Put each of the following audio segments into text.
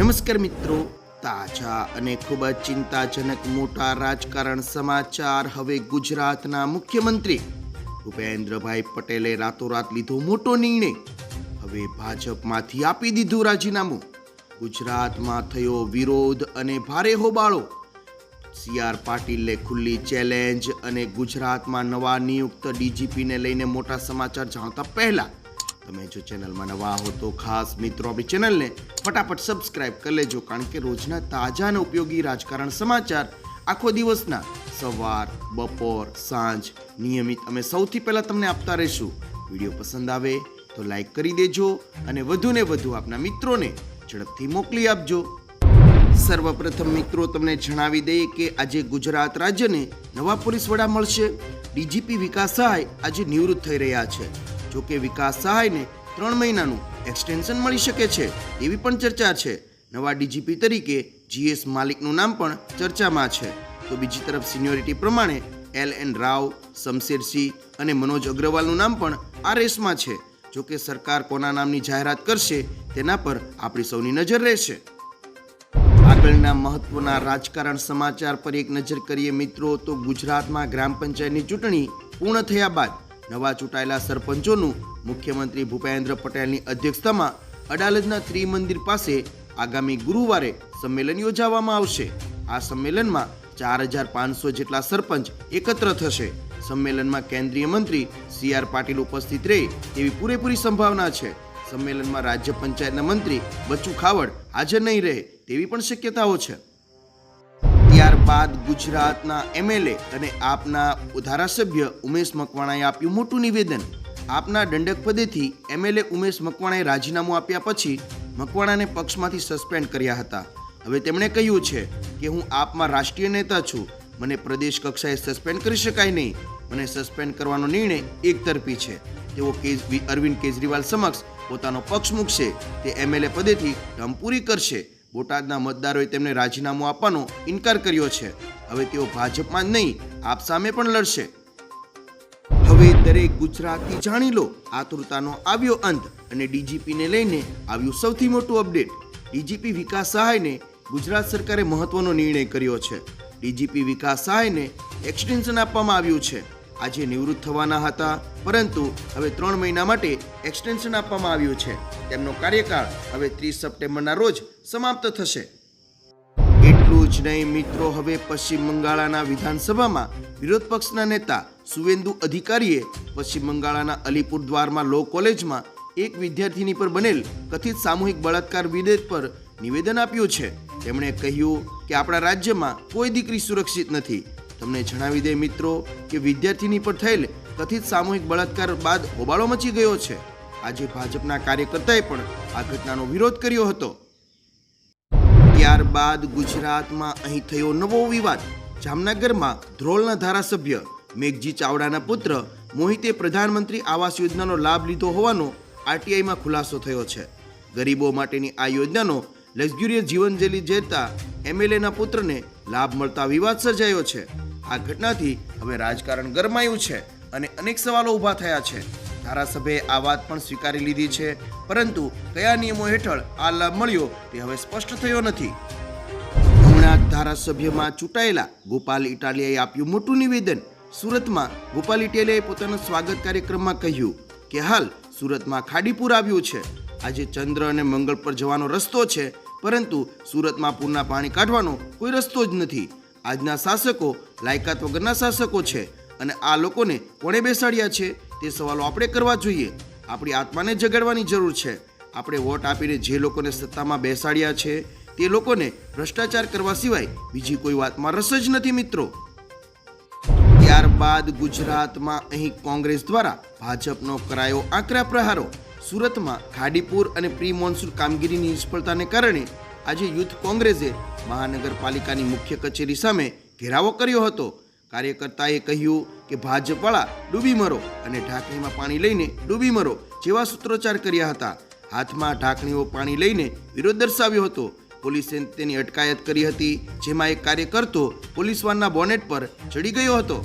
નમસ્કાર મિત્રો, તાજા અને ખૂબ જ ચિંતાજનક મોટા રાજકારણ સમાચાર હવે ગુજરાતના મુખ્યમંત્રી ભૂપેન્દ્રભાઈ પટેલે રાતોરાત લીધો મોટો નિર્ણય. હવે ભાજપમાંથી આપી દીધું રાજીનામું. ગુજરાતમાં થયો વિરોધ અને ભારે હોબાળો. સી આર પાટીલે ખુલ્લી ચેલેન્જ અને ગુજરાતમાં નવા નિયુક્ત ડીજીપીને લઈને મોટા સમાચાર જાણતા પહેલા તમે જો ચેનલમાં નવા હો તો ખાસ મિત્રો આપણી ચેનલને ફટાફટ સબસ્ક્રાઇબ કરી લેજો, કારણ કે રોજના તાજા અને ઉપયોગી રાજકારણ સમાચાર આખો દિવસના સવાર, બપોર, સાંજ નિયમિત અમે સૌથી પહેલાં તમને આપતા રહીશું. વીડિયો પસંદ આવે તો લાઈક કરી દેજો અને વધુને વધુ આપના મિત્રોને ઝડપથી મોકલી આપજો. સર્વપ્રથમ મિત્રો, તમને જણાવી દઈએ કે આજે ગુજરાત રાજ્યને નવા પોલીસ વડા મળશે. ડીજીપી વિકાસ સહાય આજે નિવૃત્ત થઈ રહ્યા છે. જો કે વિકાસ સહાયને ત્રણ મહિનાનું એક્સટેન્શન મળી શકે છે, એવી પણ ચર્ચા છે. નવા ડીજીપી તરીકે જીએસ માલિકનું નામ પણ ચર્ચામાં છે. તો બીજી તરફ સિનિયોરિટી પ્રમાણે એલ એન રાવ શમશેરસિંહ અને મનોજ અગ્રવાલનું નામ પણ આ રેસમાં છે જોકે સરકાર કોના નામની જાહેરાત કરશે, તેના પર આપણી સૌની નજર રહેશે. આગળના મહત્વના રાજકારણ સમાચાર પર એક નજર કરીએ મિત્રો, તો ગુજરાતમાં ગ્રામ પંચાયતની ચૂંટણી પૂર્ણ થયા બાદ નવા ચૂંટાયેલા સરપંચોનું મુખ્યમંત્રી ભૂપેન્દ્ર પટેલની અધ્યક્ષતામાં અડાલજના ત્રિમંદિર પાસે આગામી ગુરુવારે સંમેલન યોજાવામાં આવશે. આ સંમેલનમાં ચાર હજાર પાંચસો જેટલા સરપંચ એકત્ર થશે. સંમેલનમાં કેન્દ્રીય મંત્રી સી આર પાટીલ ઉપસ્થિત રહે તેવી પૂરેપૂરી સંભાવના છે. સંમેલનમાં રાજ્ય પંચાયતના મંત્રી બચ્ચુ ખાવડ હાજર નહીં રહે તેવી પણ શક્યતાઓ છે. ત્યારબાદ ગુજરાતના એમએલએ અને આપના ધારાસભ્ય ઉમેશ મકવાણાએ આપ્યું મોટું નિવેદન. આપના દંડક પદેથી એમએલએ ઉમેશ મકવાણાએ રાજીનામું આપ્યા પછી મકવાણાને પક્ષમાંથી સસ્પેન્ડ કર્યા હતા. હવે તેમણે કહ્યું છે કે હું આપમાં રાષ્ટ્રીય નેતા છું. મને પ્રદેશ કક્ષાએ સસ્પેન્ડ કરી શકાય નહીં. મને સસ્પેન્ડ કરવાનો નિર્ણય એકતરફી છે. તેઓ અરવિંદ કેજરીવાલ સમક્ષ પોતાનો પક્ષ મૂકશે. તે એમએલએ પદેથી ટર્મ પૂરી કરશે. બોટાદના મતદારોએ તેમને રાજીનામું આપવાનો ઇનકાર કર્યો છે. હવે તેઓ ભાજપમાં નહીં, આપ સામે પણ લડશે. હવે દરેક ગુજરાતી જાણી લો, આતુરતાનો આવ્યો અંત અને ડીજીપીને લઈને આવ્યું સૌથી મોટું અપડેટ. ડીજીપી વિકાસ સહાયને ગુજરાત સરકારે મહત્વનો નિર્ણય કર્યો છે. ડીજીપી વિકાસ સહાયને એક્સટેન્શન આપવામાં આવ્યું છે. આજે નિવૃત્ત થવાના હતા, પરંતુ હવે ત્રણ મહિના માટે એક્સટેન્શન આપવામાં આવ્યું છે. તેમનો કાર્યકાળ હવે ત્રીસ સપ્ટેમ્બરના રોજ સમાપ્ત થશે. એટલું જ નહીં મિત્રો, હવે પશ્ચિમ બંગાળના વિધાનસભામાં વિરોધ પક્ષના નેતા સુવેન્દુ અધિકારીએ પશ્ચિમ બંગાળના અલીપુર દ્વારમાં લો કોલેજમાં એક વિદ્યાર્થીની પર બનેલ કથિત સામૂહિક બળાત્કાર વિધેયક પર નિવેદન આપ્યું છે. તેમણે કહ્યું કે આપણા રાજ્યમાં કોઈ દીકરી સુરક્ષિત નથી. તમને જણાવી દે મિત્રો કે વિદ્યાર્થીની પર થયેલ કથિત સામૂહિક બળાત્કાર બાદ હોબાળો મચી ગયો છે. આજે ભાજપના કાર્યકર્તાએ પણ આ ઘટનાનો વિરોધ કર્યો હતો. ત્યારબાદ ગુજરાતમાં અહીં થયો નવો વિવાદ. જામનગરમાં ધ્રોલના ધારાસભ્ય મેઘજી ચાવડાના પુત્ર મોહિતે પ્રધાનમંત્રી આવાસ યોજનાનો લાભ લીધો હોવાનો આરટીઆઈમાં ખુલાસો થયો છે. ગરીબો માટેની આ યોજનાનો લક્ઝુરિયસ જીવનશૈલી જેતા એમએલએના પુત્રને લાભ મળતા વિવાદ સર્જાયો છે. આ ઘટનાથી હવે રાજકારણ ગરમાયું છે અને અનેક સવાલો ઊભા થયા છે. ધારાસભ્યએ આ વાત પણ સ્વીકારી લીધી છે, પરંતુ કયા નિયમો હેઠળ આ લાભ મળ્યો તે હવે સ્પષ્ટ થયો નથી. હમણાં ધારાસભ્યમાં ચૂંટાયેલા ગોપાલ ઇટાલિયાએ આપ્યું મોટું નિવેદન. સુરતમાં ગોપાલ ઇટાલિયાએ પોતાના સ્વાગત કાર્યક્રમમાં કહ્યું કે હાલ સુરતમાં ખાડીપુર આવ્યું છે. આજે ચંદ્ર અને મંગળ પર જવાનો રસ્તો છે, પરંતુ સુરતમાં પૂરના પાણી કાઢવાનો કોઈ રસ્તો જ નથી. આજના શાસકો લાયકાત વગરના શાસકો છે અને આ લોકોને કોણે બેસાડ્યા છે તે સવાલો આપણે કરવા જોઈએ. આપણી આત્માને જગાડવાની જરૂર છે. આપણે વોટ આપીને જે લોકોને સત્તામાં બેસાડ્યા છે તે લોકોને ભ્રષ્ટાચાર કરવા સિવાય બીજી કોઈ વાતમાં રસ જ નથી મિત્રો. ત્યારબાદ ગુજરાતમાં અહીં કોંગ્રેસ દ્વારા ભાજપનો કરાયો આકરા પ્રહારો. સુરતમાં ખાડીપુર અને પ્રી મોન્સૂન કામગીરીની નિષ્ફળતાને કારણે આજે યુથ કોંગ્રેસે મહાનગરપાલિકાની મુખ્ય કચેરી સામે ઘેરાવો કર્યો હતો. કાર્યકર્તાએ કહ્યું કે ભાજપવાળા ડૂબી મરો અને ઢાંકણીમાં પાણી લઈને ડૂબી મરો જેવા સૂત્રોચ્ચાર કર્યા હતા. હાથમાં ઢાંકણીઓ પાણી લઈને વિરોધ દર્શાવ્યો હતો. પોલીસે તેની અટકાયત કરી હતી, જેમાં એક કાર્યકર્તો પોલીસવાનના બોનેટ પર ચડી ગયો હતો.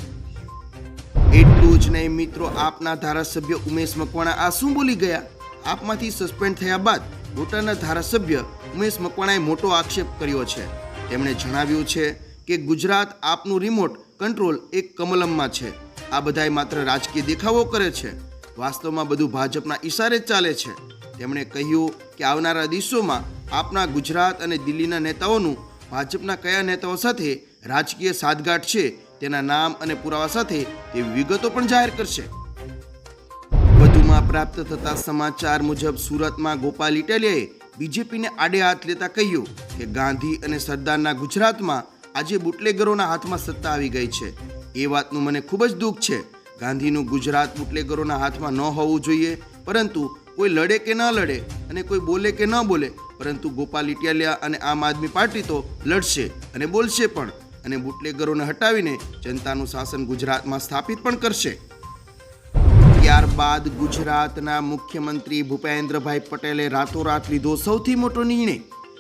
એટલું જ નહીં મિત્રો, આપના ધારાસભ્ય ઉમેશ મકવાણા આ શું બોલી ગયા? આપમાંથી સસ્પેન્ડ થયા બાદ બોટાદના ધારાસભ્ય ઉમેશ મકવાણાએ મોટો આક્ષેપ કર્યો છે. તેમણે જણાવ્યું છે કે ગુજરાત આપનું રિમોટ કંટ્રોલ એક કમલમમાં છે. આ બધાય માત્ર રાજકીય દેખાવો કરે છે. વાસ્તવમાં બધું ભાજપના ઈશારે જ ચાલે છે. તેમણે કહ્યું કે આવનારા દિવસોમાં આપના ગુજરાત અને દિલ્હીના નેતાઓનું ભાજપના કયા નેતાઓ સાથે રાજકીય સાદગાંઠ છે તેના નામ અને પુરાવા સાથે તે વિગતો પણ જાહેર કરશે. વધુમાં પ્રાપ્ત થતા સમાચાર મુજબ સુરતમાં ગોપાલ ઇટાલિયાએ બીજેપીને આડે હાથ લેતા કહ્યું કે ગાંધી અને સરદારના ગુજરાતમાં આજે બુટલેગરોના હાથમાં સત્તા આવી ગઈ છે. એ વાતનું મને ખૂબ જ દુઃખ છે. ગાંધીનું ગુજરાત બુટલેગરોના હાથમાં ન હોવું જોઈએ, પરંતુ કોઈ લડે કે ન લડે અને કોઈ બોલે કે ન બોલે, પરંતુ ગોપાલ ઇટાલિયા અને આમ આદમી પાર્ટી તો લડશે અને બોલશે પણ અને બુટલેગરોને હટાવીને જનતાનું શાસન ગુજરાતમાં સ્થાપિત પણ કરશે. ત્યારબાદ ગુજરાતના મુખ્યમંત્રી ભૂપેન્દ્રભાઈ પટેલે રાતોરાત લીધો સૌથી મોટો નિર્ણય.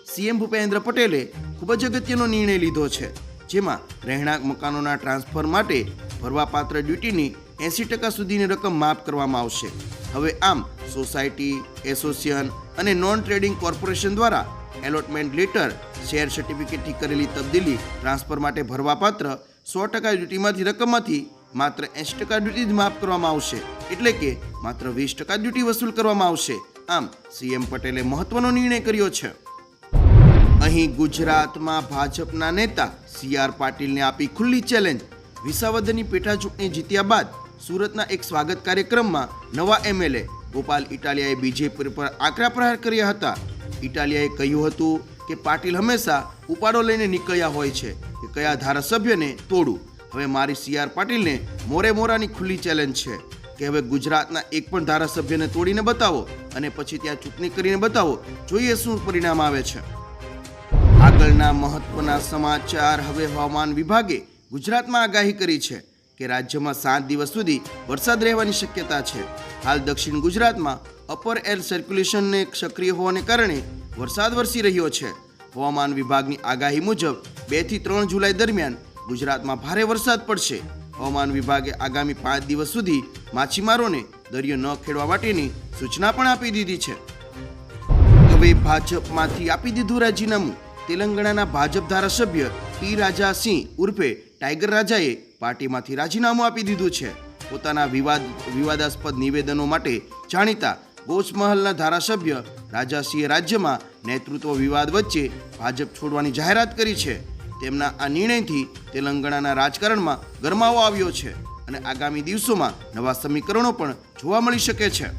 સીએમ ભૂપેન્દ્ર પટેલે ખૂબ જ અગત્યનો નિર્ણય લીધો છે, જેમાં રહેણાંક મકાનોના ટ્રાન્સફર માટે ભરવાપાત્ર ડ્યુટીની એંસી ટકા સુધીની રકમ માફ કરવામાં આવશે. હવે આમ સોસાયટી, એસોસિએશન અને નોન ટ્રેડિંગ કોર્પોરેશન દ્વારા એલોટમેન્ટ લેટર, શેર સર્ટિફિકેટથી કરેલી તબદીલી ટ્રાન્સફર માટે ભરવાપાત્ર સો ટકા ડ્યુટીમાંથી, રકમમાંથી માત્ર એંસી ટકા ડ્યુટી જ માફ કરવામાં આવશે. એટલે કે માત્ર વીસ ટકા ડ્યુટી વસૂલ કરવામાં આવશે. આમ સીએમ પટેલે મહત્વનો નિર્ણય કર્યો છે. અહીં ગુજરાતમાં ભાજપના નેતા સી આર પાટીલને આપી ખુલ્લી ચેલેન્જ. વિસાવદરની પેટા ચૂંટણી જીત્યા બાદ સુરતના એક સ્વાગત કાર્યક્રમમાં નવા એમએલએ ગોપાલ ઇટાલિયાએ બીજેપી પર આકરા પ્રહાર કર્યા હતા. ઇટાલિયાએ કહ્યું હતું કે પાટીલ હંમેશા ઉપાડો લઈને નીકળ્યા હોય છે કે કયા ધારાસભ્યને તોડું. હવે મારી સી આર પાટીલને મોરે મોરાની ખુલ્લી ચેલેન્જ છે કે હવે ગુજરાતના એક પણ ધારાસભ્યને તોડીને બતાવો અને પછી ત્યાં ચૂંટણી કરીને બતાવો. જોઈએ શું પરિણામ આવે છે. આગળના મહત્વના સમાચાર હવે હવામાન વિભાગે ગુજરાતમાં આગાહી કરી છે કે રાજ્યમાં સાત દિવસ સુધી વરસાદ રહેવાની શક્યતા છે. હાલ દક્ષિણ ગુજરાતમાં અપર એર સર્ક્યુલેશનને સક્રિય હોવાને કારણે વરસાદ વરસી રહ્યો છે. હવામાન વિભાગની આગાહી મુજબ બેથી ત્રણ જુલાઈ દરમિયાન ગુજરાતમાં ભારે વરસાદ પડશે. હવામાન વિભાગે આગામી પાંચ દિવસ સુધી માછીમારોને દરિયો ન ખેડવા માટેની સૂચના પણ આપી દીધી છે. હવે ભાજપમાંથી આપી દીધું રાજીનામું. તેલંગાણાના ભાજપ ધારાસભ્ય ટી રાજા સિંહ ઉર્ફે ટાઈગર રાજાએ પાર્ટીમાંથી રાજીનામું આપી દીધું છે. પોતાના વિવાદ, વિવાદાસ્પદ નિવેદનો માટે જાણીતા ગોચમહલના ધારાસભ્ય રાજાસિંહે રાજ્યમાં નેતૃત્વ વિવાદ વચ્ચે ભાજપ છોડવાની જાહેરાત કરી છે. તેમના આ નિર્ણયથી તેલંગાણાના રાજકારણમાં ગરમાવો આવ્યો છે અને આગામી દિવસોમાં નવા સમીકરણો પણ જોવા મળી શકે છે.